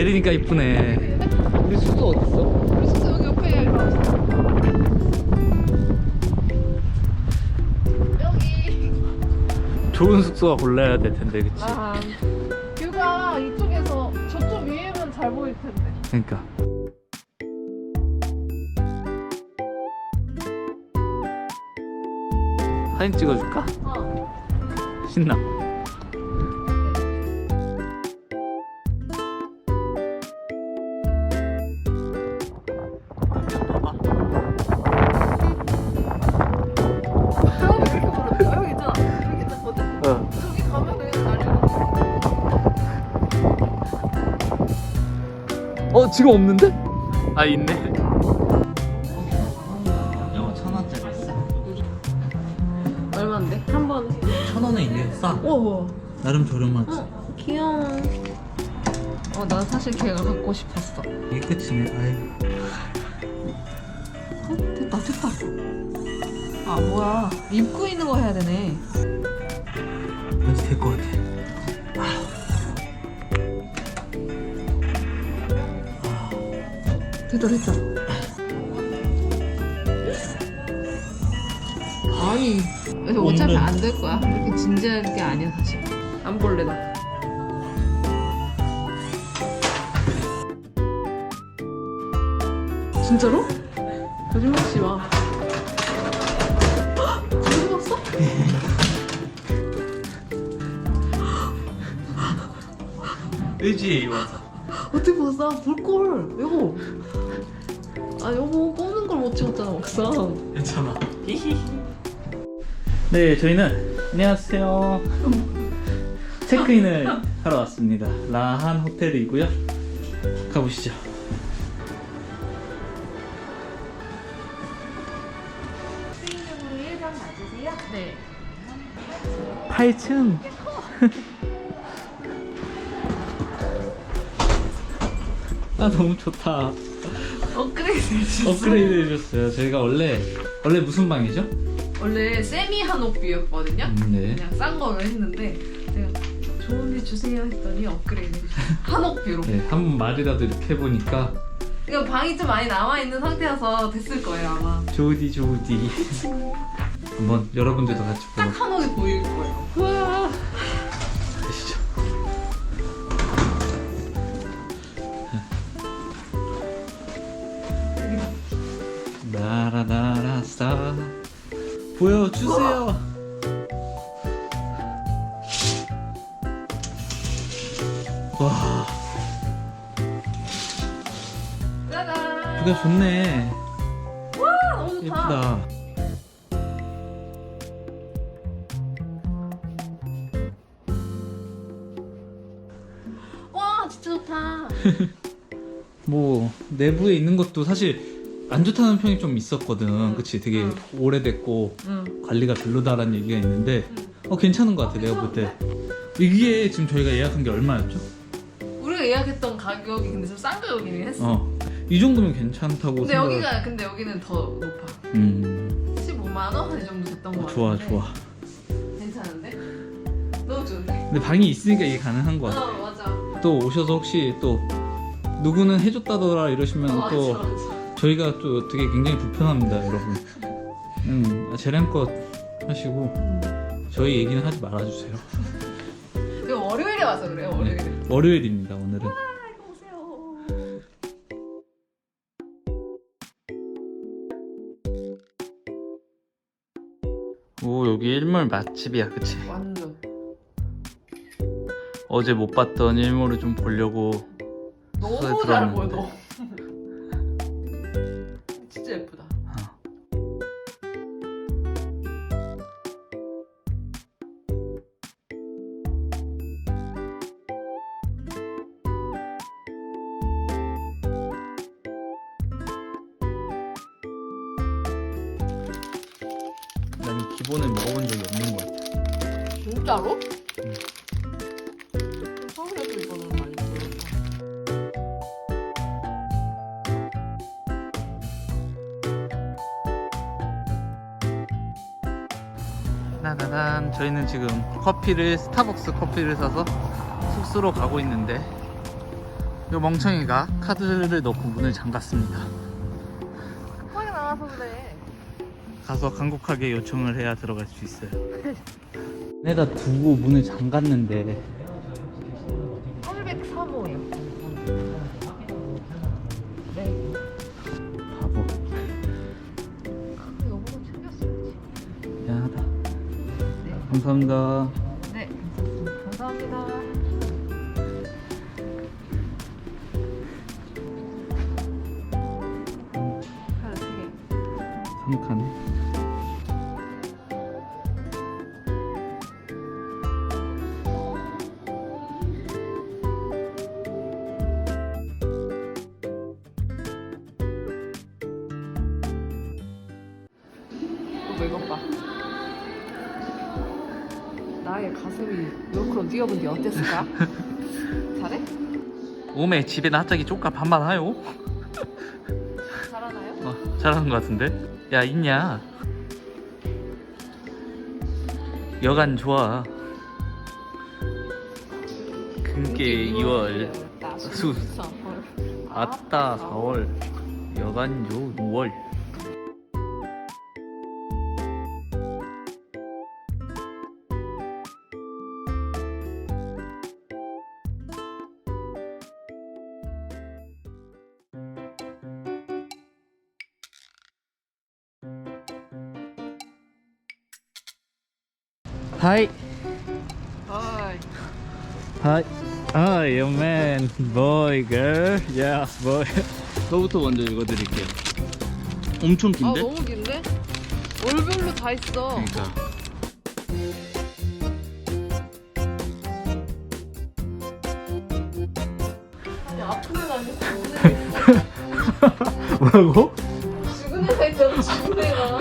내리니까 이쁘네. 우리 숙소 어딨어? 우리 숙소 여기 옆에 여기 좋은 숙소가 골라야 될 텐데, 그치? 아 뷰가 이쪽에서 저쪽 위에는 잘 보일 텐데 그러니까. 사진 찍어줄까? 어 신나. 어 지금 없는데? 아 있네. 영어 천 원짜리 싸. 얼마인데? 한 번 천 원에 이게 싸. 우와 나름 저렴하지. 어 귀여워 어 난 사실 걔가 갖고 싶었어 이게 끝이네. 아이. 어? 됐다 됐다 아 뭐야 입고 있는 거 해야 되네 됐다 아니 그래서 어차피 안 될 거야 그렇게 진지한 게 아니야 사실 안 볼래 나 진짜로? 거짓말치지 마 헉! 저기 봤어? 의지 와서. 어떻게 봤어? 볼걸 여보 아 여보 뽑는 걸 못 찍었잖아 막상 괜찮아. 네, 저희는 안녕하세요. 체크인을 하러 왔습니다. 라한 호텔이고요. 가보시죠. 네 8층. 아 너무 좋다. 업그레이드 해주셨어요. 업그레이드 해줬어요. 저희가 원래 원래 무슨 방이죠? 원래 세미 한옥비였거든요. 음, 네. 그냥 싼 거로 했는데 제가 좋은 데 주세요 했더니 업그레이드 해주셨어요. 한옥비로. 네, 한번 말이라도 이렇게 해보니까 이거 방이 좀 많이 남아 있는 상태여서 됐을 거예요 아마. 조디 조디. 한번 여러분들도 같이 보러 딱 한옥이 보일 거예요. 보여주세요. 와 짜잔. 뷰가 좋네. 아, 너무 좋다. 예쁘다. 와 진짜 좋다. 뭐 내부에 있는 것도 사실 안 좋다는 평이 좀 있었거든. 그치? 되게 응. 오래됐고 응. 관리가 별로다라는 얘기가 있는데 응. 어 괜찮은 것 같아 내가 볼 때. 이게 지금 저희가 예약한 게 얼마였죠? 우리가 예약했던 가격이 근데 좀 싼 가격이긴 했어. 어. 이 정도면 괜찮다고 근데 생각을- 여기가 근데 여기는 더 높아. 음 15만 원? 이 정도 됐던 거 같은데. 좋아 좋아. 괜찮은데? 너무 좋은데? 근데 방이 있으니까 이게 가능한 거 같아. 어 맞아. 또 오셔서 혹시 또 누구는 해줬다더라 이러시면 어, 또 맞아 맞아. 저희가 또 되게 굉장히 불편합니다 여러분. 음 재량껏 하시고 음. 저희 얘기는 하지 말아주세요. 이거 월요일에 와서 그래요 월요일에. 월요일입니다 오늘은. 오 여기 일몰 맛집이야 그치? 완전. 어제 못 봤던 일몰을 좀 보려고 너무 잘 보여 들어왔는데. 너. 기본을 먹어본 적이 없는 것 같아. 진짜로? 응. 서울에도 이거는 많이 보여. 나나난 저희는 지금 커피를 스타벅스 커피를 사서 숙소로 가고 있는데 요 멍청이가 카드를 넣고 문을 잠갔습니다. 급하게 나와서 그래. 가서 간곡하게 요청을 해야 들어갈 수 있어요. 내다 두고 문을 잠갔는데 803호요. 네. 바보 여보가 챙겼어야지. 미안하다. 감사합니다. 3칸. 너 이것 봐. 나의 가슴이 요크로 뛰어본 게 어땠을까? 잘해? 오메 집에 납작이 쪽가 반만 하요. 어, 잘하는 것 같은데? 야 있냐? 여간 좋아. 금께 2월 수. 아따 4월 여간 조 6월 하이 하이 요맨 boy girl yeah boy 저부터 먼저 읽어드릴게요 엄청 아 긴데? 너무 긴데? 월별로 다 있어. 그러니까 아니 아픈 애가 아니고 죽은 애가 있어. 뭐라고? 죽은 애가 있잖아 죽은 애가.